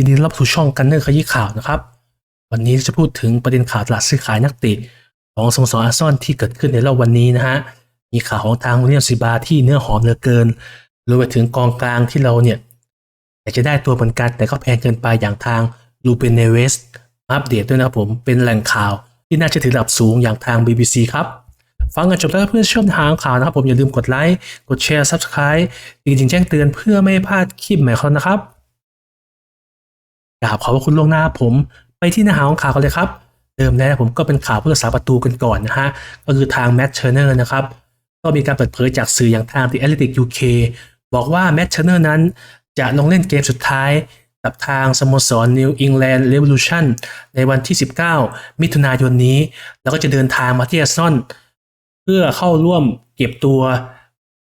ยินดีต้อนรับสู่ช่องกันเนอร์ขยี้ข่าวนะครับ วันนี้จะพูดถึงประเด็นข่าวตลาดซื้อขายนักเตะของสโมสรอาร์ซอลที่เกิดขึ้นในรอบวันนี้นะฮะ มีข่าวของทางวิเลียมซิบาที่เนื้อหอมเหลือเกินรวมไปถึงกองกลางที่เราเนี่ยอยากจะได้ตัวเหมือนกันแต่ก็แพงเกินไปอย่างทางลูเปนเนเวสอัปเดตด้วยนะครับผมเป็นแหล่งข่าวที่น่าจะถือระดับสูงอย่างทาง BBC ครับฟังกันจบแล้วเพื่อนชอบทางข่าวนะครับผมอย่าลืมกดไลค์ กดแชร์ Subscribe จริงๆแจ้งเตือนเพื่อไม่ให้พลาดคลิปใหม่ของนะครับ กราบขอบพระคุณล่วงหน้าผมไปที่เนื้อหาของข่าวกันเลยครับ เดิมแล้วผมก็เป็นข่าวผู้รักษาประตูกันก่อนนะฮะ ก็คือทางแมตต์เชอร์เนอร์นะครับ ก็มีการเปิดเผยจากสื่ออย่างทาง The Athletic UK บอกว่าแมตต์เชอร์เนอร์นั้น จะลงเล่นเกมสุดท้ายกับทางสโมสร New England Revolution ในวันที่ 19 มิถุนายนนี้ แล้วก็จะเดินทางมาที่อาร์ซอลเพื่อเข้าร่วมเก็บตัว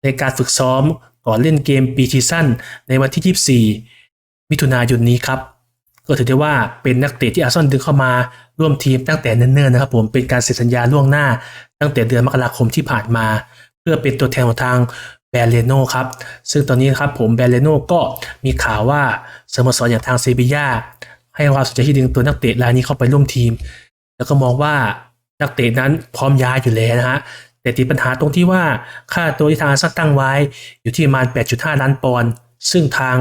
ในการฝึกซ้อมก่อนเล่นเกมปีซีซั่นในวันที่ 24 มิถุนายนนี้ครับ ก็ถือได้ว่าเป็นนักเตะที่อาร์ซอลดึงเข้ามาร่วมทีมตั้งแต่เนิ่นๆนะครับผมเป็นการเซ็นสัญญาล่วงหน้า ตั้งแต่เดือนมกราคมที่ผ่านมา เพื่อเป็นตัวแทนของทางแบรเลโนครับ ซึ่งตอนนี้ครับผมแบรเลโนก็มีข่าวว่าสโมสรอย่างทางเซบียาให้ความสนใจที่ดึงตัวนักเตะรายนี้เข้าไปร่วมทีม แล้วก็มองว่านักเตะนั้นพร้อมย้ายอยู่แล้วนะฮะแต่ติดปัญหาตรงที่ว่าค่าตัวที่ทางอาร์ซนอลตั้งไว้อยู่ที่ประมาณ 8.5 ล้านปอนด์ซึ่งทาง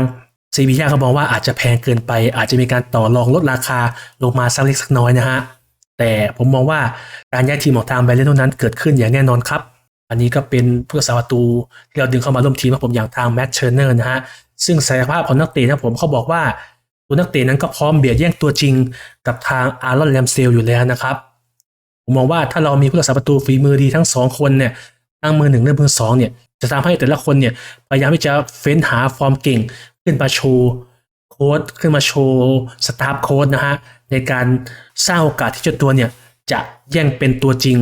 ซีบียาเขามองว่าอาจจะแพงเกินไป อาจจะมีการต่อรองลดราคาลงมาสักเล็กสักน้อยนะฮะ แต่ผมมองว่าการย้ายทีมของทางแบเลโนนั้นเกิดขึ้นอย่างแน่นอนครับ อันนี้ก็เป็นผู้รักษาประตูที่เราดึงเข้ามาร่วมทีมของผมอย่างทางแมตต์เชอร์เนอร์นะฮะ ซึ่งศักยภาพของนักเตะนะผมเขาบอกว่าตัวนักเตะนั้นก็พร้อมเบียดแย่งตัวจริงกับทางอารอนแรมเซลอยู่แล้วนะครับ ผมมองว่าถ้าเรามีผู้รักษาประตูฝีมือดีทั้งสองคนเนี่ยทั้งมือหนึ่งและมือสองเนี่ย จะทำให้แต่ละคนเนี่ยพยายามที่จะเฟ้นหาฟอร์มเก่ง ขึ้นมาโชว์โค้ดขึ้นมาโชว์สตาฟโค้ดนะฮะในการสร้างโอกาสที่เจ้าตัวเนี่ยจะแย่งเป็นตัวจริง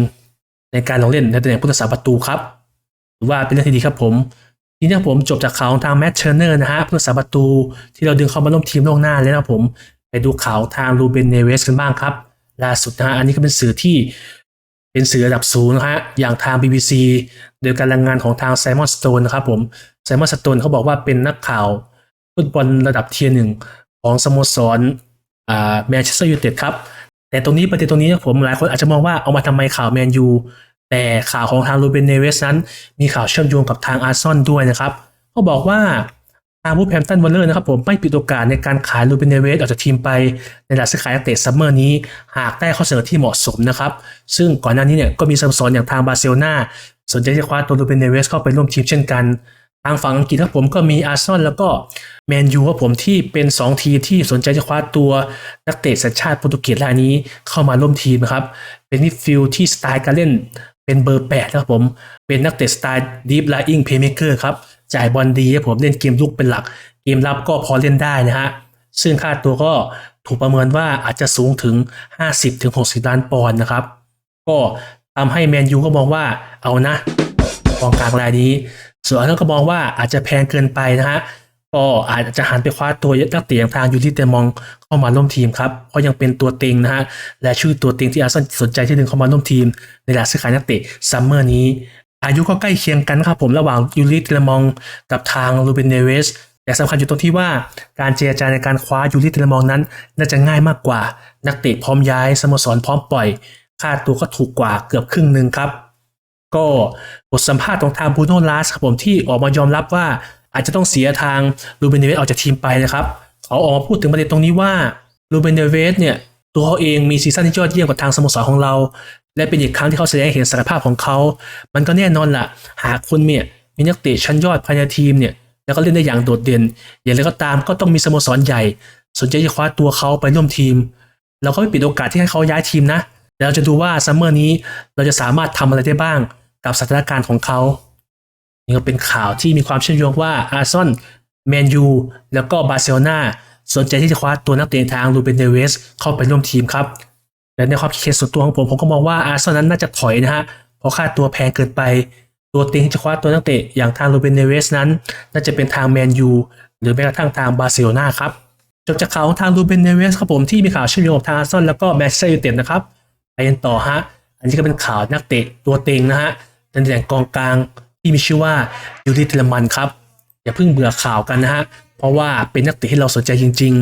ในการลงเล่นในตำแหน่งผู้รักษาประตูครับถือว่าเป็นเรื่องที่ดีครับผมทีนี้ผมจบจากข่าวของทางแมตต์เชอร์เนอร์นะฮะผู้รักษาประตูที่เราดึงเข้ามาร่วมทีมล่วงหน้าแล้วนะผม ไปดูข่าวทางรูเบนเนเวสกันบ้างครับล่าสุดนะฮะอันนี้ก็เป็นสื่อที่ เป็นสื่อระดับสูงนะฮะอย่างทาง BBC โดยการรายงานของทางไซมอนสโตนนะครับผมไซมอนสโตนเขาบอกว่าเป็นนักข่าวฟุตบอลระดับเทียร์หนึ่งของสโมสรอ่าแมนเชสเตอร์ยูไนเต็ดครับ แต่ตรงนี้ประเด็นตรงนี้ผมหลายคนอาจจะมองว่าเอามาทำไมข่าวแมนยูแต่ข่าวของทางรูเบนเนเวสนั้น มีข่าวเชื่อมโยงกับทางอาร์ซอนด้วยนะครับเขาบอกว่า ทางผู้แพมตันวอลเลอร์นะครับผมไม่ปิดโอกาสในการขายรูเบนเนเวสออกจากทีมไปในตลาดซื้อขายนักเตะซัมเมอร์นี้ หากได้ข้อเสนอที่เหมาะสมนะครับ ซึ่งก่อนหน้านี้เนี่ยก็มีสโมสรอย่างทางบาร์เซโลนาสนใจจะคว้าตัวรูเบนเนเวสเข้าไปร่วมทีมเช่นกัน ทางฝั่งอังกฤษครับผมก็มีอาร์เซนอลแล้วก็แมนยูครับผมที่เป็น 2 ทีมที่สนใจจะคว้าตัวนักเตะสัญชาติโปรตุเกสรายนี้เข้ามาร่วมทีมนะครับเป็นมิดฟิลด์ที่สไตล์การเล่นเป็นเบอร์8นะครับผมเป็นนักเตะสไตล์ดีฟไลอิงเพย์เมเกอร์ครับ จ่ายบอลดีครับผมเล่นเกมลุกเป็นหลัก เกมรับก็พอเล่นได้นะฮะซึ่งค่าตัวก็ถูกประเมินว่าอาจจะสูงถึง 50-60 ล้านปอนด์นะครับ ก็ทำให้แมนยูก็มองว่าเอานะกองกลางรายนี้ ส่วนอันนั้นก็มองว่าอาจจะแพงเกินไปนะฮะก็อาจจะหันไปคว้าตัวนักเตะทางยูริเตมองเข้ามาร่วมทีมครับเพราะยังเป็นตัวเต็งนะฮะและชื่อตัวเต็งที่อาร์เซนอลสนใจที่ดึงเข้ามาร่วมทีม ในตลาดซื้อขายนักเตะซัมเมอร์นี้ อายุก็ใกล้เคียงกันครับผมระหว่างยูริเตมองกับทางลูเบนเนเวสแต่สำคัญอยู่ตรงที่ว่าการเจรจาในการคว้ายูริเตมองนั้น น่าจะง่ายมากกว่า นักเตะพร้อมย้ายสโมสรพร้อมปล่อย ค่าตัวก็ถูกกว่าเกือบครึ่งหนึ่งครับ ก็บทสัมภาษณ์ของทางบูโน่ลาสครับผมที่ออกมายอมรับว่าอาจจะต้องเสียทางลูเบนเนเวสออกจากทีมไปนะครับเขาออกมาพูดถึงประเด็นตรงนี้ว่าลูเบนเนเวสเนี่ยตัวเขาเองมีซีซั่นที่ยอดเยี่ยมกับทางสโมสรของเรา และเป็นอีกครั้งที่เขาแสดงเห็นศักยภาพของเขา มันก็แน่นอนล่ะ หากคุณเนี่ยมีนักเตะชั้นยอดภายในทีมเนี่ย แล้วก็เล่นได้อย่างโดดเด่น อย่างไรก็ตามก็ต้องมีสโมสรใหญ่ สนใจจะคว้าตัวเขาไปร่วมทีม เราก็ไม่ปิดโอกาสที่ให้เขาย้ายทีมนะเดี๋ยวเราจะดูว่าซัมเมอร์นี้เราจะสามารถทำอะไรได้บ้างกับสถานการณ์ของเขานี่ก็เป็นข่าวที่มีความเชื่อมโยงว่าอาร์ซอนแมนยูแล้วก็บาร์เซโลนาสนใจที่จะคว้าตัวนักเตะทางลูเบนเนเวสเข้าไปร่วมทีมครับ และในความคิดเห็นส่วนตัวของผมผมก็มองว่าอาร์ซอนนั้นน่าจะถอยนะฮะเพราะค่าตัวแพงเกินไป ตัวเต็งที่จะคว้าตัวนักเตะอย่างทางลูเบนเนเวสนั้น น่าจะเป็นทางแมนยูหรือแม้กระทั่งทางบาร์เซโลนาครับจบจากข่าวของทางลูเบนเนเวสครับผมที่มีข่าวเชื่อมโยงกับทางอาร์ซอนแล้วก็แมนเชสเตอร์ยูไนเต็ดนะครับไปกันต่อฮะอันนี้ก็เป็นข่าวนักเตะตัวเต็งนะฮะตำแหน่งกองกลางที่มีชื่อว่ายูริเทลมันครับอย่าเพิ่งเบื่อข่าวกันนะฮะเพราะว่าเป็นนักเตะที่เราสนใจจริง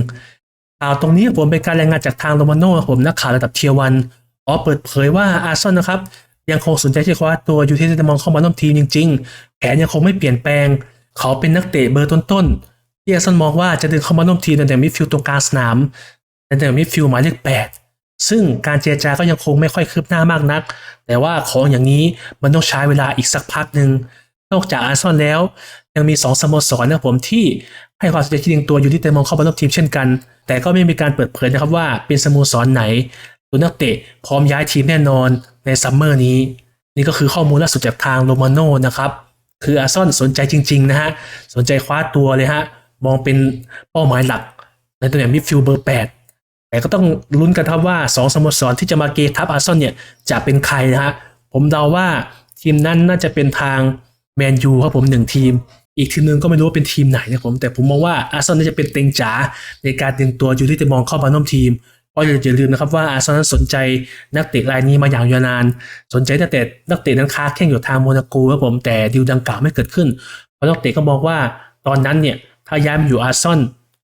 ข่าวตรงนี้ผมเป็นการรายงานจากทางโรมาโน่ผมนักข่าวระดับเทียวันอ๋อเปิดเผยว่าอาร์เซนอลนะครับ ยังคงสนใจที่จะคว้าตัวยูทิจะมองเข้ามาร่วมทีมจริง ๆแผนยังคงไม่เปลี่ยนแปลง เขาเป็นนักเตะเบอร์ต้นๆที่อาร์เซนอลมองว่าจะเดินเข้ามาร่วมทีมในแต่มิดฟิลด์ตรงกลางสนามในแต่มิดฟิลด์หมายเลขแปดซึ่งการเจรจาก็ยังคงไม่ค่อยคืบหน้ามากนัก แต่ว่าของอย่างนี้มันต้องใช้เวลาอีกสักพักหนึ่งนอกจากอาร์เซนอลแล้ว ยังมีสองสโมสรนะครับผมที่ให้ความสนใจที่ดึงตัวอยู่ที่เตมองเข้ามาร่วมทีมเช่นกัน แต่ก็ไม่มีการเปิดเผยนะครับว่าเป็นสโมสรไหนตัวนักเตะพร้อมย้ายทีมแน่นอนในซัมเมอร์นี้ นี่ก็คือข้อมูลล่าสุดจากทางโรมาโน่นะครับคืออาร์ซอลสนใจจริงๆนะฮะสนใจคว้าตัวเลยฮะมองเป็นเป้าหมายหลัก ในตำแหน่งมิดฟิลด์เบอร์ 8 แต่ก็ต้องลุ้นกันครับว่า2สโมสรที่จะมาเกทับอาร์ซอลเนี่ยจะเป็นใครนะฮะผมเดาว่าทีมนั้นน่าจะเป็นทางแมนยูครับผมหนึ่งทีม อีกทีมนึงก็ไม่รู้ว่าเป็นทีมไหนนะผมแต่ผมมองว่าอาร์เซนอลน่าจะเป็นเต็งจ๋าในการดึงตัวอยูริเตมองเข้ามาร่วมทีมเพราะอย่าลืมนะครับว่าอาร์เซนอลสนใจนักเตะรายนี้มาอย่างยาวนาน สนใจนักเตะนักเตะนั้นค้าแข่งอยู่ทางโมนาโกครับผมแต่ดีลดังกล่าวไม่เกิดขึ้นเพราะนักเตะก็มองว่าตอนนั้นเนี่ยถ้าย้ายมาอยู่อาร์เซนอล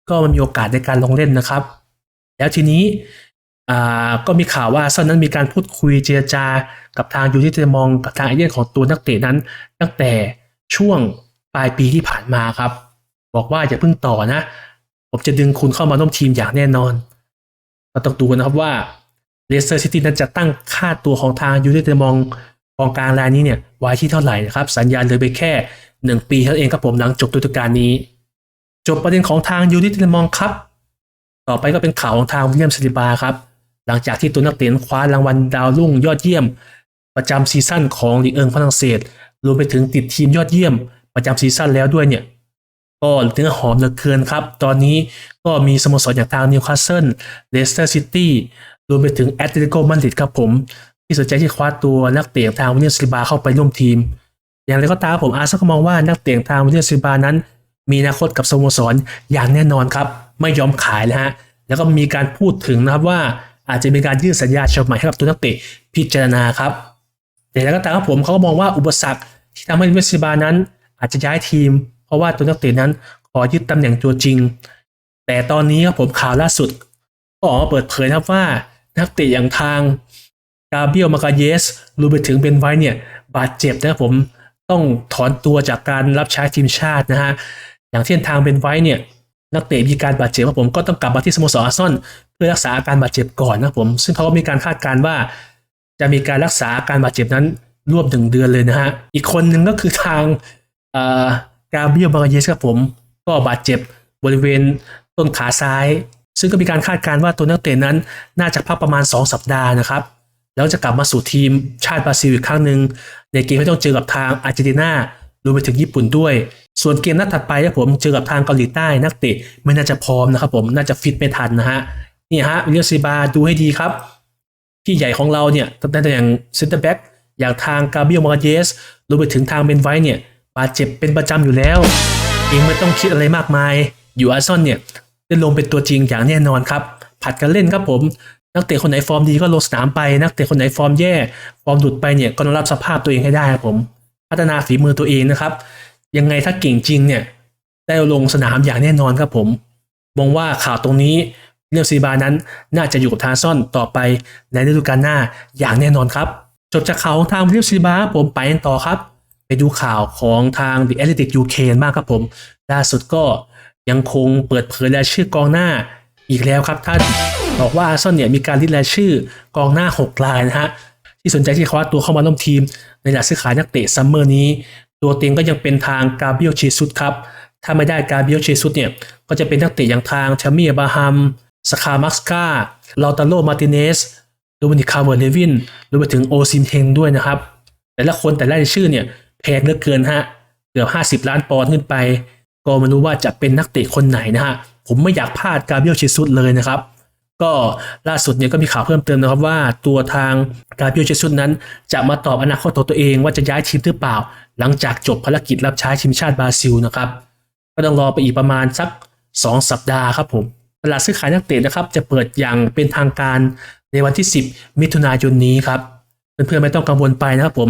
ก็มันมีโอกาสในการลงเล่นนะครับ แล้วทีนี้ก็มีข่าวว่าอาร์เซนอลนั้นมีการพูดคุยเจรจา กับทางยูนิเตมองกับทางเอเย่นของตัวนักเตะนั้น ตั้งแต่ช่วง ปลายปีที่ผ่านมาครับ บอกว่าอย่าเพิ่งต่อนะ ผมจะดึงคุณเข้ามาร่วมทีมอย่างแน่นอนก็ต้องดูกันนะครับว่าเลสเตอร์ซิตี้นั้นจะตั้งค่าตัวของทางยูนิเตมองกองกลางรายนี้เนี่ยไว้ที่เท่าไหร่นะครับ สัญญาเหลือไปแค่ 1 ปีเท่านั้นเองครับผมหลังจบฤดูกาลนี้ จบประเด็นของทางยูนิเตมองครับ ต่อไปก็เป็นข่าวของทางวิลเลียมซาลิบาครับ หลังจากที่ตัวนักเตะคว้ารางวัลดาวรุ่งยอดเยี่ยม ประจำซีซั่นของลีเอิงฝรั่งเศสรวมไปถึงติดทีมยอดเยี่ยม ประจำซีซั่นแล้วด้วยเนี่ย ก็เนื้อหอมเหลือเกินครับ ตอนนี้ก็มีสโมสรอย่างทางนิวคาสเซิลเลสเตอร์ซิตี้รวมไปถึงแอตเลติโกมาดริดครับผม ที่สนใจที่คว้าตัวนักเตะทางวิลเลียมซิบาเข้าไปร่วมทีม อย่างไรก็ตามผมอาร์ซก็มองว่านักเตะทางวิลเลียมซิบานั้น มีอนาคตกับสโมสรอย่างแน่นอนครับ ไม่ยอมขายนะฮะแล้วก็มีการพูดถึงนะครับว่าอาจจะมีการยื่นสัญญาฉบับใหม่ให้กับตัวนักเตะพิจารณาครับแต่แล้วก็ตามครับผมเขาก็มองว่าอุปสรรคที่ทำให้วิเลียมซิบานั้น อาจจะย้ายทีม เพราะว่าตัวนักเตะนั้นขอยึดตำแหน่งตัวจริง แต่ตอนนี้ครับผมข่าวล่าสุด ก็ออกมาเปิดเผยนะครับว่านักเตะอย่างทางกาเบียลมาคาเยสรวมไปถึงเบนไวเนี่ย บาดเจ็บนะครับผมต้องถอนตัวจากการรับใช้ทีมชาตินะฮะอย่างเช่นทางเบนไวเนี่ยนักเตะมีการบาดเจ็บครับผมก็ต้องกลับมาที่สโมสรอาร์ซอลเพื่อรักษาอาการบาดเจ็บก่อนนะครับผม ซึ่งเขาก็มีการคาดการณ์ว่า จะมีการรักษาอาการบาดเจ็บนั้นร่วมถึงเดือนเลยนะฮะอีกคนหนึ่งก็คือทาง กาเบียลมาคาเยสครับผม ก็บาดเจ็บบริเวณต้นขาซ้าย ซึ่งก็มีการคาดการณ์ว่าตัวนักเตะนั้นน่าจะพักประมาณ 2 สัปดาห์นะครับ แล้วจะกลับมาสู่ทีมชาติบราซิลอีกครั้งหนึ่งในเกมที่ต้องเจอกับทางอาร์เจนตินารวมไปถึงญี่ปุ่นด้วย ส่วนเกมนัดถัดไปนะผมเจอกับทางเกาหลีใต้นักเตะไม่น่าจะพร้อมนะครับผมน่าจะฟิตไม่ทันนะฮะนี่ฮะวิลเลียซีบาดูให้ดีครับที่ใหญ่ของเราเนี่ยตั้งแต่อย่างเซนเตอร์แบ็กอย่างทางกาเบียลมาเยสรวมไปถึงทางเบนไวท์เนี่ย บาดเจ็บเป็นประจำอยู่แล้ว เองไม่ต้องคิดอะไรมากมาย อยู่อาร์ซอลเนี่ยได้ลงเป็นตัวจริงอย่างแน่นอนครับ ผัดกันเล่นครับผม นักเตะคนไหนฟอร์มดีก็ลงสนามไป นักเตะคนไหนฟอร์มแย่ ฟอร์มหลุดไปเนี่ยก็ต้องรับสภาพตัวเองให้ได้ครับผม พัฒนาฝีมือตัวเองนะครับ ยังไงถ้าเก่งจริงเนี่ยได้ลงสนามอย่างแน่นอนครับผม มองว่าข่าวตรงนี้เรื่องซีบานั้นน่าจะอยู่กับทาซอนต่อไปในฤดูกาลหน้าอย่างแน่นอนครับ จบจากข่าวของทางเรียบซีบาผมไปกันต่อครับ ไปดูข่าวของทาง The Athletic UK บ้างครับผม ล่าสุดก็ยังคงเปิดเผยรายชื่อกองหน้าอีกแล้วครับท่านบอกว่าอาร์เซนอลเนี่ยมีการลิสต์รายชื่อกองหน้า 6 รายนะฮะที่สนใจที่คว้าตัวเข้ามาร่วมทีม ในหลักซื้อขายนักเตะซัมเมอร์นี้ ตัวเต็งก็ยังเป็นทางกาเบียลเชซุสครับ ถ้าไม่ได้กาเบียลเชซุสเนี่ยก็จะเป็นนักเตะอย่างทางชามีอบาฮัมสคามัสกาลาตาโลมาติเนสโดมินิกคาเวอร์เลวินรวมไปถึงโอซิมเทงด้วยนะครับ แต่ละคนแต่ละรายชื่อเนี่ย แพงเหลือเกินฮะเกือบ 50 ล้านปอนด์ขึ้นไป ก็ไม่รู้ว่าจะเป็นนักเตะคนไหนนะฮะ ผมไม่อยากพลาดกาเบียลเชซุสเลยนะครับ ก็ล่าสุดเนี่ยก็มีข่าวเพิ่มเติมนะครับว่าตัวทางกาเบียลเชซุสนั้น จะมาตอบอนาคตตัวเองว่าจะย้ายทีมหรือเปล่า หลังจากจบภารกิจรับใช้ทีมชาติบราซิลนะครับ ก็ต้องรอไปอีกประมาณสัก 2 สัปดาห์ครับผมตลาดซื้อขายนักเตะนะครับ จะเปิดอย่างเป็นทางการในวันที่ 10 มิถุนายนนี้ครับเพื่อนๆไม่ต้องกังวลไปนะครับผม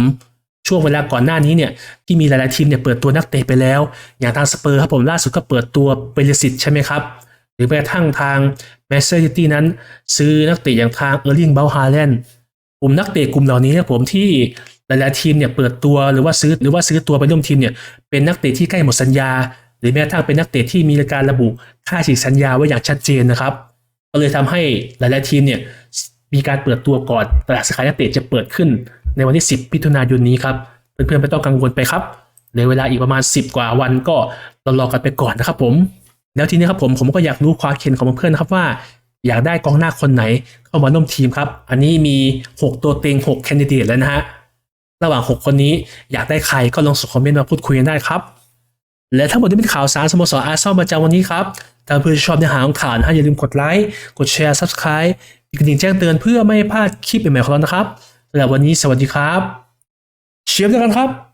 ช่วงเวลาก่อนหน้านี้เนี่ยที่มีหลายๆทีมเนี่ยเปิดตัวนักเตะไปแล้ว อย่างทางสเปอร์ครับผมล่าสุดก็เปิดตัวเปเรสิตใช่ไหมครับ หรือแม้กระทั่งทางแมนเชสเตอร์ซิตี้นั้น ซื้อนักเตะอย่างทางเออร์ลิงเบลฮาแลนด์กลุ่มนักเตะกลุ่มเหล่านี้เนี่ยผมที่หลายๆทีมเนี่ยเปิดตัวหรือว่าซื้อหรือว่าซื้อตัวไปร่วมทีมเนี่ยเป็นนักเตะที่ใกล้หมดสัญญา หรือแม้กระทั่งเป็นนักเตะที่มีการระบุค่าฉีกสัญญาไว้อย่างชัดเจนนะครับ ก็เลยทำให้หลายๆทีมเนี่ยมีการเปิดตัวก่อนตลาดซื้อขายนักเตะจะเปิดขึ้น ในวันที่ 10 มิถุนายนนี้ครับ เพื่อนๆไม่ต้องกังวลไปครับเหลือเวลาอีกประมาณ 10 กว่าวันก็รอๆกันไปก่อนนะครับผม แล้วทีนี้ครับผมผมก็อยากรู้ความเห็นของเพื่อนๆนะครับว่า อยากได้กองหน้าคนไหนเข้ามาร่วมทีมครับ อันนี้มี 6 ตัวเต็ง6แคนดิเดตแล้วนะฮะระหว่าง 6 คนนี้อยากได้ใครก็ลองส่งคอมเมนต์มาพูดคุยกันได้ครับ และทั้งหมดนี้เป็นข่าวสารสโมสรอาร์เซนอลประจำวันนี้ครับถ้าเพื่อนๆชอบเนื้อหาของข่าวนะฮะอย่าลืมกดไลค์กดแชร์ Subscribe กระดิ่งแจ้งเตือนเพื่อไม่พลาดคลิปใหม่ๆของเรานะครับ สำหรับวันนี้สวัสดีครับ เชียร์ด้วยกันครับ